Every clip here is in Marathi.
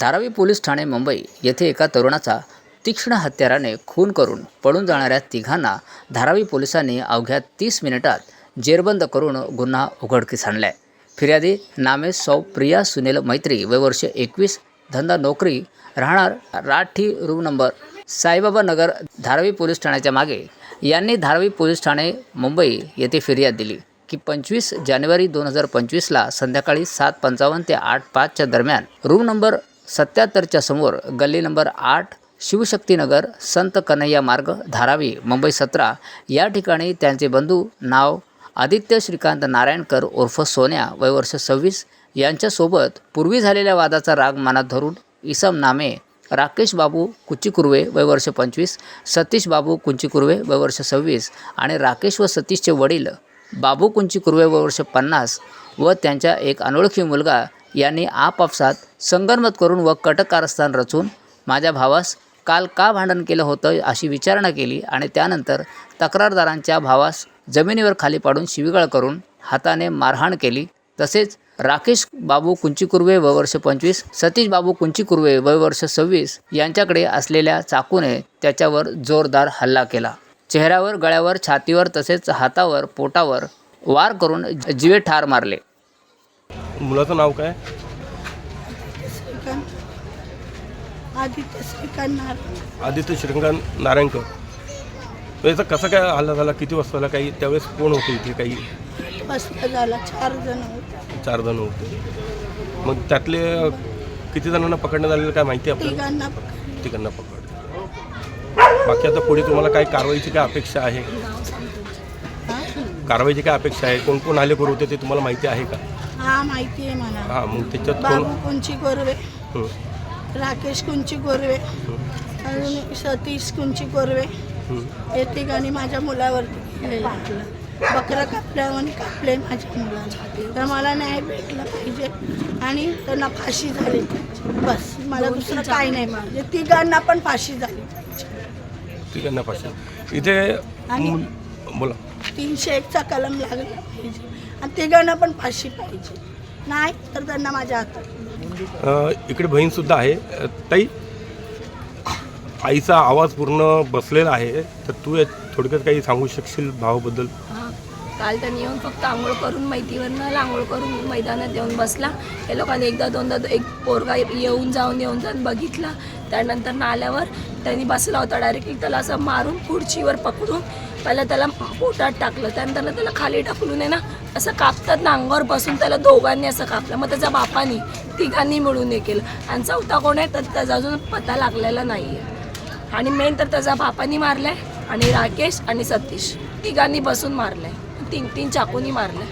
धारावी पोलीस ठाणे मुंबई येथे एका तरुणाचा तीक्ष्ण हत्याराने खून करून पळून जाणाऱ्या तिघांना धारावी पोलिसांनी अवघ्या तीस मिनिटात जेरबंद करून गुन्हा उघडकीस आणलाय. फिर्यादी नामे सौ प्रिया सुनील मैत्री वय वर्ष एकवीस धंदा नोकरी राहणार Rathi room number Saibaba Nagar Dharavi police ठाण्याच्या मागे. यांनी धारावी पोलीस ठाणे मुंबई येथे फिर्याद दिली की पंचवीस जानेवारी दोन हजार पंचवीसला संध्याकाळी सात पंचावन्न ते आठ पाचच्या दरम्यान रूम नंबर सत्याहत्तरच्या समोर गल्ली नंबर आठ शिवशक्तीनगर संत कन्हैया मार्ग धारावी मुंबई सतरा. या ठिकाणी त्यांचे बंधू नाव आदित्य श्रीकांत नारायणकर उर्फ सोन्या वय वर्ष सव्वीस. यांच्यासोबत पूर्वी झालेल्या वादाचा राग मनात धरून इसम नामे राकेश बाबू कुच्चीकुर्वे वय वर्ष पंचवीस. सतीश बाबू कुंचीकुर्वे वय वर्ष सव्वीस. आणि राकेश व सतीशचे वडील बाबू कुंचीकुर्वे वय वर्ष पन्नास. व त्यांच्या एक अनोळखी मुलगा यांनी आपापसात संगनमत करून व कटक कारस्थान रचून माझ्या भावास काल का भांडण केलं होतं अशी विचारणा केली आणि त्यानंतर तक्रारदारांच्या भावास जमिनीवर खाली पाडून शिवीगाळ करून हाताने मारहाण केली. तसेच राकेश बाबू कुंचीकुर्वे व वर्ष पंचवीस सतीश बाबू कुंचीकुर्वे वय वर्ष सव्वीस यांच्याकडे असलेल्या चाकूने त्याच्यावर जोरदार हल्ला केला. चेहऱ्यावर गळ्यावर छातीवर तसेच हातावर पोटावर वार करून जीवे ठार मारले. मुलाचं नाव काय? श्रीकांत. आदित्य श्रीकांत नार आदित्य श्रीकांत नारायणकर तर याचा कसा काय हल्ला झाला? किती वाजता झाला? काही त्यावेळेस कोण होते इथे? काही बसला झाला. चार जण होते. चार जण होते. मग त्यातले अ, किती जणांना पकडण्यात आलेलं काय माहिती आहे आपल्याला? तिघांना पकडले. तिघांना पकड बाकी आता पुढे तुम्हाला काय कारवाईची काय अपेक्षा आहे? हा? कारवाईची काय अपेक्षा आहे? कोण कोण हल्लेखोर होते ते तुम्हाला माहिती आहे का? हा माहिती आहे मला. हां मग त्याच्यात बाबू कुंची कोरवे. हं, राकेश कुंची कोरवे. अजून सतीश कुंची कोरवे. हं. हे तिघांनी माझ्या मुलावरती हे घातलं. बकरं कापल्यावर कापले माझ्या मुलाला तर मला न्याय भेटला पाहिजे आणि त्यांना फाशी झाली पाहिजे. बस. मला दुसरं काही नाही म्हणजे तिघांना पण फाशी झाली पाहिजे. तिघांना पाहिजे इथे आणि- मुल- बोला. तीनशे एकचा कलम लागला पाहिजे. आणि तिघांना पण फाशी पाहिजे. नाही तर त्यांना माझ्या हातात. इकडे बहीणसुद्धा आहे. ताई आईचा आवाज पूर्ण बसलेला आहे. तर तू यात थोडक्यात काही सांगू शकशील भावाबद्दल? हा. काल त्यांनी येऊन फक्त आंघोळ करून मैतीवरनं आंघोळ करून मैदानात येऊन बसला. त्या लोकांनी एकदा दोनदा एक पोरगा येऊन जाऊन येऊन जाऊन बघितला. त्यानंतर आल्यावर त्यांनी बसला होता डायरेक्टली त्याला असं मारून खुर्चीवर पकडून पहिलं त्याला पोटात टाकलं त्यानंतर त्याला खाली टाकून आहे ना असं कापतात ना अंगावर बसून त्याला दोघांनी असं कापलं. मग त्याच्या बापानी तिघांनी मिळून हे केलं. आणि चौथा कोण आहे तर त्याचा अजून पत्ता लागलेला नाही आहे आणि मेन तर त्याचा बापानी मारलाय आणि राकेश आणि सतीश. तिघांनी बसून मारलाय. तीन तीन चाकूनी मारलाय.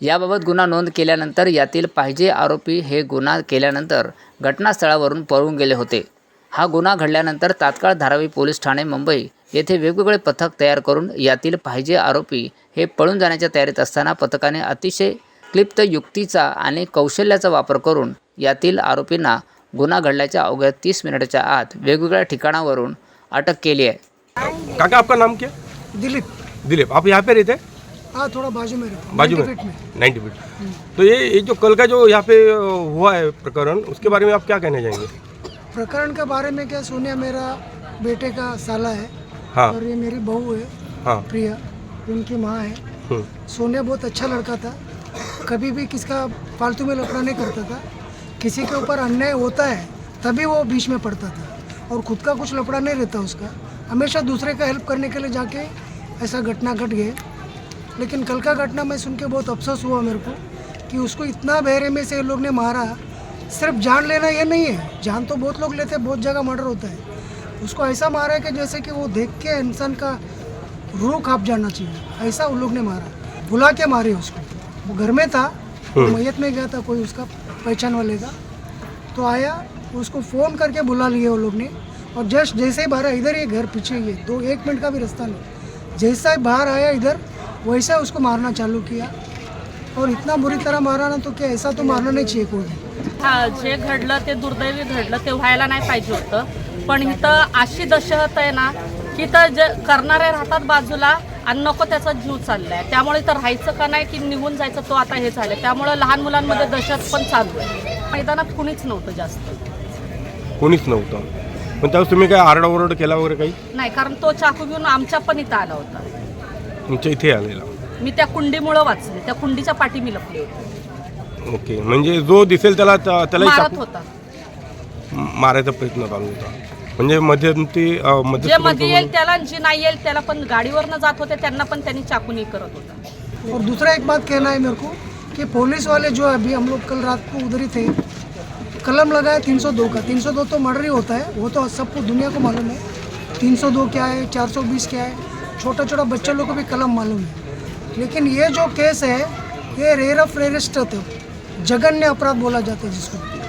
याबाबत गुन्हा नोंद केल्यानंतर यातील पाहिजे आरोपी हे गुन्हा केल्यानंतर घटनास्थळावरून पळून गेले होते. हा गुन्हा घडल्यानंतर तात्काळ धारावी पोलीस ठाणे मुंबई येथे वेगवेगळे पथक तयार करून यातील पाहिजे आरोपी हे पळून जाण्याच्या तयारीत असताना पथकाने अतिशय क्लिप्त युक्तीचा आणि कौशल्याचा वापर करून यातील आरोपींना गुन्हा घडल्याच्या अवघ्या तीस मिनिटाच्या आत वेगवेगळ्या ठिकाणावरून अटक केली आहे. काका आपका नाम क्या? दिलीप. दिलीप. आप यहाँ पे रहते हैं? हाँ थोड़ा बाजू में रहता हूँ। बाजू 90 में फीट नाइन्टी फीट। तो ये ये जो कल का जो यहाँ पे अ, हुआ है प्रकरण उसके बारे में आप क्या कहना चाहेंगे? प्रकरण के बारे में क्या सोनिया मेरा बेटे का साला है। हाँ। और ये मेरी बहू है हाँ। प्रिया उनकी माँ है। हम्म, सोनिया बहुत अच्छा लड़का था कभी भी किसका फालतू में लफड़ा नहीं करता था। किसी के ऊपर अन्याय होता है तभी वो बीच में पड़ता था। और खुद का कुछ लफड़ा नहीं रहता उसका। हमेशा दूसरे का हेल्प करने के लिए जाके ऐसा घटना घट गए लेकिन कल का घटना मैं सुन के बहुत अफसोस हुआ मेरे को कि उसको इतना बहरे में से लोग ने मारा। सिर्फ़ जान लेना ये नहीं है। जान तो बहुत लोग लेते हैं बहुत जगह मर्डर होता है। उसको ऐसा मारा है कि जैसे कि वो देख के इंसान का रूह काँप जाना चाहिए। ऐसा उन लोग ने मारा। बुला के मारे उसको। वो घर में था मैयत में गया था कोई उसका पहचान वाले का तो आया उसको फ़ोन करके बुला लिए वो लोग ने। और जस्ट जैसे ही बाहर इधर ये घर पीछे ही है। दो एक मिनट का भी रास्ता नहीं। जैसा ही बाहर आया इधर वैसा उसको मारना चालू किया। और इतना बुरी तरह मारा ना तो क्या ऐसा तो मारना नहीं चाहिए कोई। भी हा जे घडलं ते दुर्दैवी घडलं ते व्हायला नाही पाहिजे होतं. पण इथं अशी दशहत आहे ना की तर जे करणारे राहतात बाजूला आणि नको त्याचा जीव चाललाय. त्यामुळे इथं राहायचं का नाही की निघून जायचं तो आता हे झालं त्यामुळं लहान मुलांमध्ये दहशत पण चालू आहे. मैदानात कुणीच नव्हतं जास्त. कोणीच नव्हतं. पण त्यावेळेस तुम्ही काय आरडाओरड केला वगैरे काही? नाही कारण तो चाकू घेऊन आमच्या पण इथं आला होता. तुमच्या इथे आलेला. मी त्या कुंडीमुळं वाचले. त्या कुंडीच्या पाठी मी लपले होते. ओके. म्हणजे जो दिसेल त्याला त्या- त्यालाही मारत होता. मारायचा प्रयत्न चालू होता. म्हणजे मध्यंती जे मध्ये येईल त्याला जे नाही येईल त्याला पण गाडीवरनं जात होते त्यांना पण त्यांनी चाकून करत होता. और दूसरा एक बात कहना है मेरे को कि पुलिस वाले जो है अभी हम लोग कल रात को उधर ही थे कलम लगाया 302 का। 302 तो मर्डर ही होता है वो तो सबको दुनिया को मालूम है। 302 क्या है 420 क्या है छोटा छोटा बच्चा लोग को भी कलम मालूम है। लेकिन ये जो केस है ये रेयर ऑफ रेयरेस्ट होते जघन्य अपराध बोला जाता है जिसको।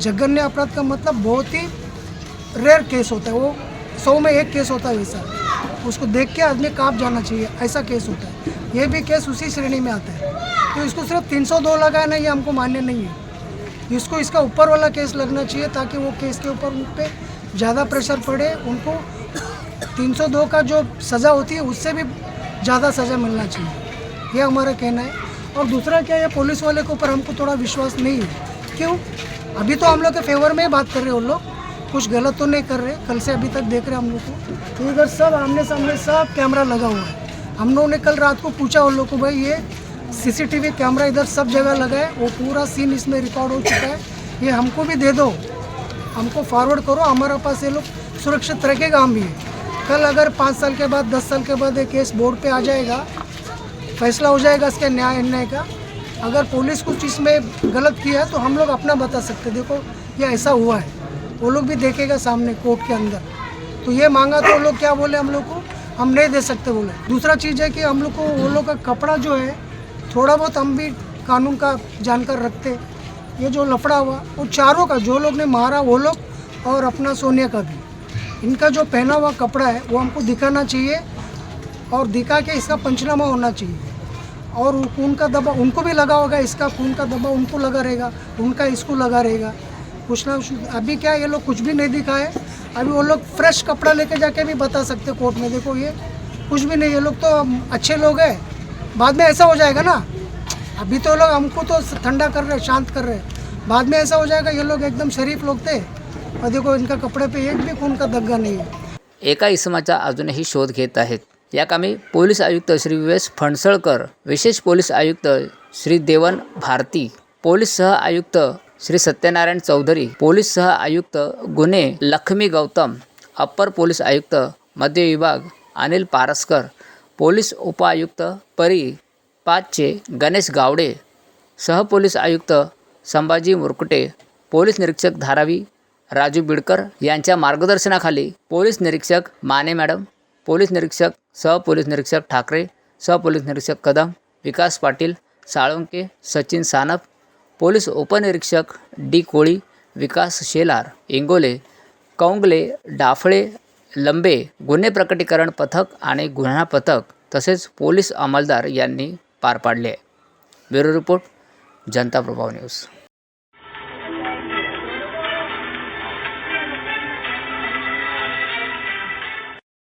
जघन्य अपराध का मतलब बहुत ही रेयर केस होता है। वो सौ में एक केस होता है वैसा। उसको देख के आदमी काँप जाना चाहिए, ऐसा केस होता है। ये भी केस उसी श्रेणी में आता है। तो इसको सिर्फ़ 302 लगाना ये हमको मान्य नहीं है। इसको इसका ऊपर वाला केस लगना चाहिए ताकि वो केस के ऊपर उन पर ज़्यादा प्रेशर पड़े। उनको 302 का जो सज़ा होती है, उससे भी ज़्यादा सज़ा मिलना चाहिए। ये हमारा कहना है। और दूसरा क्या है पुलिस वाले के ऊपर हमको थोड़ा विश्वास नहीं है। क्यों? अभी तो हम लोग के फेवर में ही बात कर रहे हैं उन लोग। कुछ गलत तो नहीं कर रहे, कल से अभी तक देख रहे हम लोग को। तो इधर सब, आमने सामने सब कैमरा लगा हुआ है। हम लोगों ने कल रात को पूछा उन लोग को, भाई ये सीसीटीवी कैमरा इधर सब जगह लगा है, वो पूरा सीन इसमें रिकॉर्ड हो चुका है। ये हमको भी दे दो। हमको फॉरवर्ड करो, हमारे पास ये लोग सुरक्षित रखेगा, हम भी। कल अगर पाँच साल के बाद, दस साल के बाद ये केस बोर्ड पे आ जाएगा, फैसला हो जाएगा इसके न्याय अन्याय का। अगर पुलिस कुछ इसमें गलत किया है तो हम लोग अपना बता सकते देखो, ये ऐसा हुआ है। वो लोग भी देखेगा सामने कोर्ट के अंदर। तो ये मांगा तो वो लोग क्या बोले हम लोग को? हम नहीं दे सकते बोले। दूसरा चीज़ है कि हम लोग को वो लोग का कपड़ा जो है, थोड़ा बहुत हम भी कानून का जानकर रखते ये जो लफड़ा हुआ, वो चारों का, जो लोग ने मारा, वो लोग और अपना सोनिया का भी। इनका जो पहना हुआ कपड़ा है, वो हमको दिखाना चाहिए और दिखा के इसका पंचनामा होना चाहिए। और खून का दबा उनको भी लगा होगा, इसका खून का दबा उनको लगा रहेगा, उनका इसको लगा रहेगा। कुछ ना कुछ, अभी क्या ये लोग कुछ भी नहीं दिखाए, अभी वो लोग फ्रेश कपड़ा लेके जाके भी बता सकते कोर्ट में, देखो ये कुछ भी नहीं, ये लोग तो अच्छे लोग हैं, बाद में ऐसा हो जाएगा ना। अभी तो लोग हमको तो ठंडा कर रहे हैं, शांत कर रहे हैं। बाद में ऐसा हो जाएगा, ये लोग एकदम शरीफ लोग थे। और देखो इनका कपड़े पे एक भी खून का दग्गा नहीं है। एका इसमाचा अजूनही शोध घेत आहेत. या कामी पोलीस आयुक्त श्री विवेश फणसळकर विशेष पोलीस आयुक्त श्री देवन भारती पोलीस सह आयुक्त श्री सत्यनारायण चौधरी पोलीस सह आयुक्त गुन्हे लक्ष्मी गौतम अप्पर पोलीस आयुक्त मध्य विभाग अनिल पारस्कर पोलीस उपआयुक्त परी पाचचे गणेश गावडे सहपोलीस आयुक्त संभाजी मुरकुटे पोलीस निरीक्षक धारावी राजू बिडकर यांच्या मार्गदर्शनाखाली पोलीस निरीक्षक माने मॅडम पोलीस निरीक्षक सहपोलीस निरीक्षक ठाकरे सहपोलीस निरीक्षक कदम विकास पाटील साळुंके सचिन सानप पोलीस उपनिरीक्षक डी कोळी विकास शेलार इंगोले कौंगले डाफळे लंबे गुन्हे प्रकटीकरण पथक आणि गुन्हा पथक तसेच पोलीस अंमलदार यांनी पार पाडले. ब्युरो रिपोर्ट जनता प्रभाव न्यूज.